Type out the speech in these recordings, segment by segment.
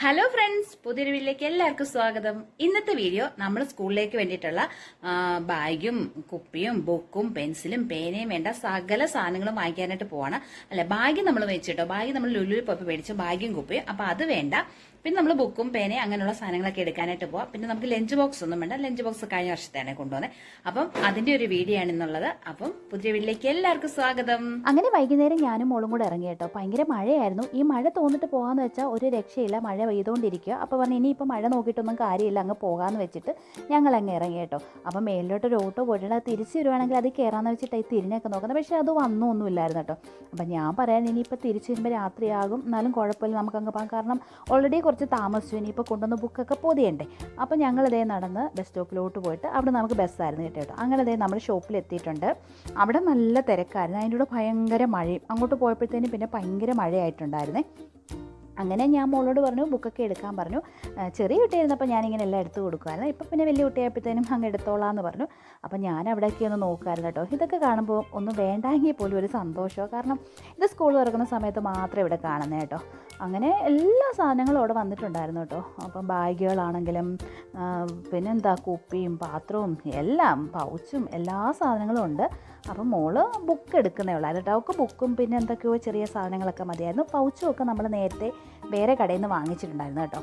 Hello friends പുതിയൊരു വീട്ടിലേക്ക് എല്ലാവർക്കും സ്വാഗതം. ഇന്നത്തെ വീഡിയോ നമ്മൾ സ്കൂളിലേക്ക് വേണ്ടിയിട്ടുള്ള ബാഗും കുപ്പിയും ബുക്കും പെൻസിലും പേനയും വേണ്ട സകല സാധനങ്ങളും വാങ്ങിക്കാനായിട്ട് പോവാണ്. അല്ലെ ബാഗ് നമ്മൾ വെച്ചിട്ടോ ബാഗ് നമ്മൾ ലുലുവിൽ പോയി മേടിച്ചു ബാഗും കുപ്പിയും. അപ്പൊ അത് വേണ്ട. പിന്നെ നമ്മൾ ബുക്കും പേനയും അങ്ങനെയുള്ള സാധനങ്ങളൊക്കെ എടുക്കാനായിട്ട് പോവാം. പിന്നെ നമുക്ക് ലഞ്ച് ബോക്സ് ഒന്നും വേണ്ട. ലഞ്ച് ബോക്സ് കഴിഞ്ഞ വർഷത്തെയാണ് കൊണ്ടുവന്നത് അപ്പം അതിന്റെ ഒരു വീഡിയോ ആണ് ഇന്നുള്ളത്. അപ്പം പുതിയ വീട്ടിലേക്ക് എല്ലാവർക്കും സ്വാഗതം. അങ്ങനെ വൈകുന്നേരം ഞാനും മോളും കൂടെ ഇറങ്ങി കേട്ടോ. ഭയങ്കര മഴയായിരുന്നു. ഈ മഴ തോന്നിട്ട് പോകാന്ന് വെച്ചാൽ ഒരു രക്ഷയില്ല. മഴ പെയ്തുകൊണ്ടിരിക്കുക. അപ്പോൾ പറഞ്ഞു ഇനിയിപ്പോൾ മഴ നോക്കിയിട്ടൊന്നും കാര്യമില്ല അങ്ങ് പോകാമെന്ന് വെച്ചിട്ട് ഞങ്ങൾ അങ്ങ് ഇറങ്ങി കേട്ടോ. അപ്പോൾ മേലിലോട്ട് ഒരു ഓട്ടോ പോയിട്ടുണ്ട്. അത് തിരിച്ച് വരുവാണെങ്കിൽ അത് കയറാമെന്ന് വെച്ചിട്ട് ഈ തിരിഞ്ഞൊക്കെ നോക്കുന്നത്. പക്ഷേ അത് വന്നൊന്നും ഇല്ലായിരുന്നു കേട്ടോ. അപ്പോൾ ഞാൻ പറയാൻ ഇനിയിപ്പോൾ തിരിച്ച് വരുമ്പോൾ രാത്രിയാകും. എന്നാലും കുഴപ്പമില്ല നമുക്ക് അങ്ങ് പോകാം. കാരണം ഓൾറെഡി കുറച്ച് താമസിച്ചു. ഇനിയിപ്പോൾ കൊണ്ടുവന്ന് ബുക്കൊക്കെ പൊതിയണ്ടേ. അപ്പോൾ ഞങ്ങളിതേ നടന്ന് ബസ് സ്റ്റോപ്പിലോട്ട് പോയിട്ട് അവിടെ നമുക്ക് ബസ്സായിരുന്നു കേട്ടോ. അങ്ങനെ അതേ നമ്മൾ ഷോപ്പിൽ എത്തിയിട്ടുണ്ട്. അവിടെ നല്ല തിരക്കായിരുന്നു. അതിന്റെ കൂടെ ഭയങ്കര മഴയും. അങ്ങോട്ട് പോയപ്പോഴത്തേനും പിന്നെ ഭയങ്കര മഴയായിട്ടുണ്ടായിരുന്നേ. അങ്ങനെ ഞാൻ മോളോട് പറഞ്ഞു ബുക്കൊക്കെ എടുക്കാൻ പറഞ്ഞു. ചെറിയ കുട്ടിയായിരുന്നപ്പോൾ ഞാനിങ്ങനെ എല്ലാം എടുത്തു കൊടുക്കുമായിരുന്നു. ഇപ്പം പിന്നെ വലിയ കുട്ടിയായപ്പോഴത്തേനും അങ്ങ് എടുത്തോളാം എന്ന് പറഞ്ഞു. അപ്പം ഞാൻ അവിടേക്ക് ഒന്ന് നോക്കുമായിരുന്നു കേട്ടോ. ഇതൊക്കെ കാണുമ്പോൾ ഒന്നും വേണ്ടെങ്കിൽ പോലും ഒരു സന്തോഷമോ കാരണം ഇത് സ്കൂൾ തുറക്കുന്ന സമയത്ത് മാത്രമേ ഇവിടെ കാണുന്നത് കേട്ടോ. അങ്ങനെ എല്ലാ സാധനങ്ങളും അവിടെ വന്നിട്ടുണ്ടായിരുന്നു കേട്ടോ. അപ്പം ബാഗുകളാണെങ്കിലും പിന്നെന്താ കുപ്പിയും പാത്രവും എല്ലാം പൗച്ചും എല്ലാ സാധനങ്ങളും ഉണ്ട്. അപ്പം മോൾ ബുക്ക് എടുക്കുന്നേ ഉള്ളായിരുന്നു കേട്ടോ. അവൾക്ക് ബുക്കും പിന്നെ എന്തൊക്കെയോ ചെറിയ സാധനങ്ങളൊക്കെ മതിയായിരുന്നു. പൗച്ചും ഒക്കെ നമ്മൾ നേരത്തെ വേറെ കടയിൽ നിന്ന് വാങ്ങിച്ചിട്ടുണ്ടായിരുന്നു കേട്ടോ.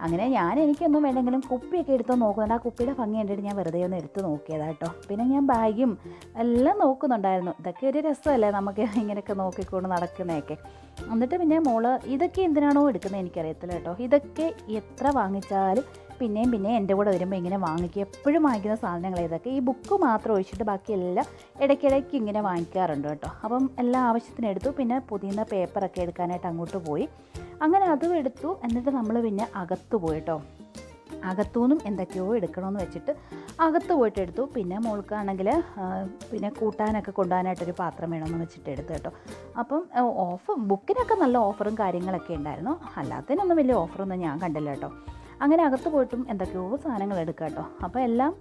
അങ്ങനെ ഞാൻ എനിക്കൊന്നും വേണ്ടെങ്കിലും കുപ്പിയൊക്കെ എടുത്ത് നോക്കുന്നുണ്ട് ആ കുപ്പിയുടെ ഭംഗി കണ്ടിട്ട് ഞാൻ വെറുതെ ഒന്ന് എടുത്ത് നോക്കിയതാണ് കേട്ടോ. പിന്നെ ഞാൻ ബാഗും എല്ലാം നോക്കുന്നുണ്ടായിരുന്നു. ഇതൊക്കെ ഒരു രസമല്ലേ നമുക്ക് ഇങ്ങനെയൊക്കെ നോക്കിക്കൊണ്ട് നടക്കുന്നതൊക്കെ. എന്നിട്ട് പിന്നെ മോൾ ഇതൊക്കെ എന്തിനാണോ എടുക്കുന്നത് എനിക്കറിയത്തില്ല കേട്ടോ. ഇതൊക്കെ എത്ര വാങ്ങിച്ചാലും പിന്നെയും പിന്നെയും എന്റെ കൂടെ വരുമ്പോൾ ഇങ്ങനെ വാങ്ങിക്കും എപ്പോഴും വാങ്ങിക്കുന്ന സാധനങ്ങൾ ഇതൊക്കെ. ഈ ബുക്ക് മാത്രം ഒഴിച്ചിട്ട് ബാക്കിയെല്ലാം ഇടയ്ക്കിടയ്ക്ക് ഇങ്ങനെ വാങ്ങിക്കാറുണ്ട് കേട്ടോ. അപ്പം എല്ലാ ആവശ്യത്തിന് എടുത്തു. പിന്നെ പുതിയ പേപ്പറൊക്കെ എടുക്കാനായിട്ട് അങ്ങോട്ട് പോയി. അങ്ങനെ അതും എടുത്തു. എന്നിട്ട് നമ്മൾ പിന്നെ അകത്ത് പോയി കേട്ടോ. അകത്തുനിന്നും എന്തൊക്കെയോ എടുക്കണമെന്ന് വെച്ചിട്ട് അകത്ത് പോയിട്ട് എടുത്തു. പിന്നെ മോൾക്കാണെങ്കിൽ പിന്നെ കൂട്ടാനൊക്കെ കൊണ്ടുപോകാനായിട്ടൊരു പാത്രം വേണമെന്ന് വെച്ചിട്ട് എടുത്തു കേട്ടോ. അപ്പം ഓഫർ ബുക്കിനൊക്കെ നല്ല ഓഫറും കാര്യങ്ങളൊക്കെ ഉണ്ടായിരുന്നു. അല്ലാത്തതിനൊന്നും വലിയ ഓഫറൊന്നും ഞാൻ കണ്ടില്ല കേട്ടോ. അങ്ങനെ അകത്ത് പോയിട്ടും എന്തൊക്കെയോ സാധനങ്ങൾ എടുക്കുക കേട്ടോ. അപ്പോൾ എല്ലാം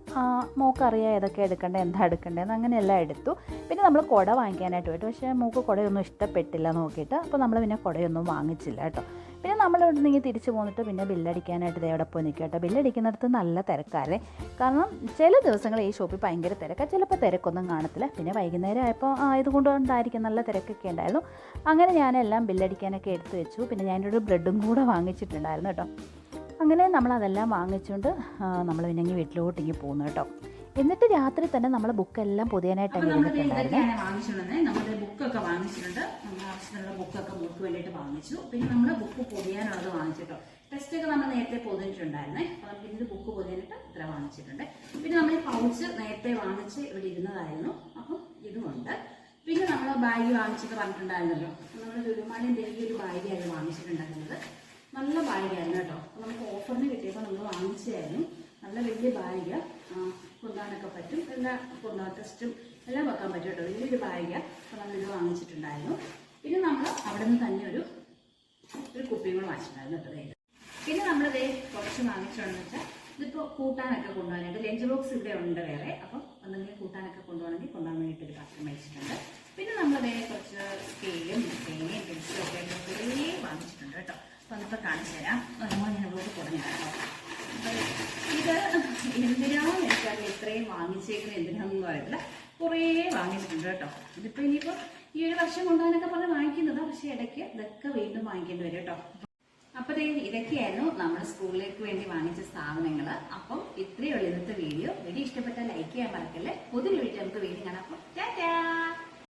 മോക്കറിയാം ഏതൊക്കെ എടുക്കേണ്ടത് എന്താ എടുക്കേണ്ടതെന്ന് അങ്ങനെ എല്ലാം എടുത്തു. പിന്നെ നമ്മൾ കുട വാങ്ങിക്കാനായിട്ട് പോയിട്ട് പക്ഷേ മൂക്ക് കുടയൊന്നും ഇഷ്ടപ്പെട്ടില്ല നോക്കിയിട്ട്. അപ്പോൾ നമ്മൾ പിന്നെ കുടയൊന്നും വാങ്ങിച്ചില്ല കേട്ടോ. പിന്നെ നമ്മൾ ഇവിടെ നിന്ന് തിരിച്ചു പോന്നിട്ട് പിന്നെ ബില്ലടിക്കാനായിട്ട് ഇതേ അവിടെ പോയി നിൽക്കുക കേട്ടോ. ബില്ലടിക്കുന്നിടത്ത് നല്ല തിരക്കാരേ കാരണം ചില ദിവസങ്ങൾ ഈ ഷോപ്പിൽ ഭയങ്കര തിരക്കാണ് ചിലപ്പോൾ തിരക്കൊന്നും കാണത്തില്ല. പിന്നെ വൈകുന്നേരം ആയപ്പോൾ ഇതുകൊണ്ടുണ്ടായിരിക്കും നല്ല തിരക്കൊക്കെ ഉണ്ടായിരുന്നു. അങ്ങനെ ഞാനെല്ലാം ബില്ലടിക്കാനൊക്കെ എടുത്തു വെച്ചു. പിന്നെ ഞാനൊരു ബ്രെഡും കൂടെ വാങ്ങിച്ചിട്ടുണ്ടായിരുന്നു കേട്ടോ. അങ്ങനെ നമ്മൾ അതെല്ലാം വാങ്ങിച്ചുകൊണ്ട് നമ്മൾ പിന്നെ ഇങ്ങനെ വീട്ടിലോട്ട് ഇങ്ങനെ പോകുന്നു കേട്ടോ. എന്നിട്ട് രാത്രി തന്നെ നമ്മൾ ബുക്കെല്ലാം പുതിയനായിട്ട് വാങ്ങിച്ചിട്ടുള്ളത് നമ്മുടെ ബുക്കൊക്കെ വാങ്ങിച്ചിട്ടുണ്ട്. നമ്മൾ ആവശ്യത്തിനുള്ള ബുക്കൊക്കെ ബുക്ക് വേണ്ടിയിട്ട് വാങ്ങിച്ചു. പിന്നെ നമ്മൾ ബുക്ക് പൊതിയാനുള്ളത് വാങ്ങിച്ചിട്ടോ ടെസ്റ്റ് ഒക്കെ നമ്മൾ നേരത്തെ പൊതിഞ്ഞിട്ടുണ്ടായിരുന്നേ. അപ്പൊ നമുക്ക് ബുക്ക് പൊതിയാനായിട്ട് ഇത്ര വാങ്ങിച്ചിട്ടുണ്ട്. പിന്നെ നമ്മൾ പൗച്ച് നേരത്തെ വാങ്ങിച്ച് ഇവിടെ ഇരുന്നതായിരുന്നു. അപ്പം ഇതുമുണ്ട്. പിന്നെ നമ്മൾ ബാഗ് വാങ്ങിച്ചിട്ട് പറഞ്ഞിട്ടുണ്ടായിരുന്നല്ലോ. നമ്മൾ ലുലുമാലിന്റെ ഈ ഒരു ബാഗായിരുന്നു വാങ്ങിച്ചിട്ടുണ്ടായിരുന്നത്. നല്ല ബാഗായിരുന്നു കേട്ടോ. നമുക്ക് ഓഫറിന് കിട്ടിയപ്പോൾ നമ്മൾ വാങ്ങിച്ചതായിരുന്നു. നല്ല വലിയ ബാഗ്. കൊണ്ടുപോകാനൊക്കെ പറ്റും. എല്ലാ കൊണ്ടുപോകാൻ ടെസ്റ്റും എല്ലാം വെക്കാൻ പറ്റും കേട്ടോ. വലിയൊരു ബാഗ്. അപ്പോൾ നമ്മൾ ഇത് വാങ്ങിച്ചിട്ടുണ്ടായിരുന്നു. പിന്നെ നമ്മൾ അവിടെ നിന്ന് തന്നെ ഒരു ഒരു കുപ്പിയും കൂടെ വാങ്ങിച്ചിട്ടുണ്ടായിരുന്നു കേട്ടോ. പിന്നെ നമ്മളിത് കുറച്ച് വാങ്ങിച്ചോണെന്ന് വെച്ചാൽ ഇതിപ്പോൾ കൂട്ടാനൊക്കെ കൊണ്ടുപോകാനായിട്ട് ലഞ്ച് ബോക്സ് ഇവിടെ ഉണ്ട് വേറെ. അപ്പം എന്തെങ്കിലും കൂട്ടാനൊക്കെ കൊണ്ടുപോകണമെങ്കിൽ കൊണ്ടുപോകാൻ വേണ്ടിയിട്ട് ഒരു പാത്രം മേടിച്ചിട്ടുണ്ട്. പിന്നെ നമ്മളതേ കുറച്ച് സ്കെയിലും പേനയും പെൻസിലും ഒക്കെ കുറേ വാങ്ങിച്ചിട്ടുണ്ട് കേട്ടോ. അതിപ്പോൾ കാണിച്ചു തരാം. അതുപോലെ ഞാൻ ഇവിടെ കുറഞ്ഞു തരാം ഇത് എന്തിനാണെന്ന് എനിക്കറിയില്ല ഇത്രയും വാങ്ങിച്ചേക്കുന്നത് എന്തിനാണെന്ന് പറയത്തില്ല കുറേ വാങ്ങിച്ചിട്ടുണ്ട് കേട്ടോ. ഇതിപ്പോൾ ഇനിയിപ്പോൾ ഈ ഒരു വർഷം കൊണ്ടുപോകാനൊക്കെ പറഞ്ഞ് വാങ്ങിക്കുന്നതാ. പക്ഷേ ഇടയ്ക്ക് ഇതൊക്കെ വീണ്ടും വാങ്ങിക്കേണ്ടി വരും കേട്ടോ. അപ്പോൾ ഇതൊക്കെയായിരുന്നു നമ്മുടെ സ്കൂളിലേക്ക് വേണ്ടി വാങ്ങിച്ച സാധനങ്ങൾ അപ്പം ഉള്ളൂ ഇന്നത്തെ വീഡിയോ. വീഡിയോ ഇഷ്ടപ്പെട്ടാൽ ലൈക്ക് ചെയ്യാൻ മറക്കല്ലേ? പുതിയൊരു വീഡിയോ നമുക്ക് വീണ്ടും കാണാം. അപ്പം ടാറ്റാ!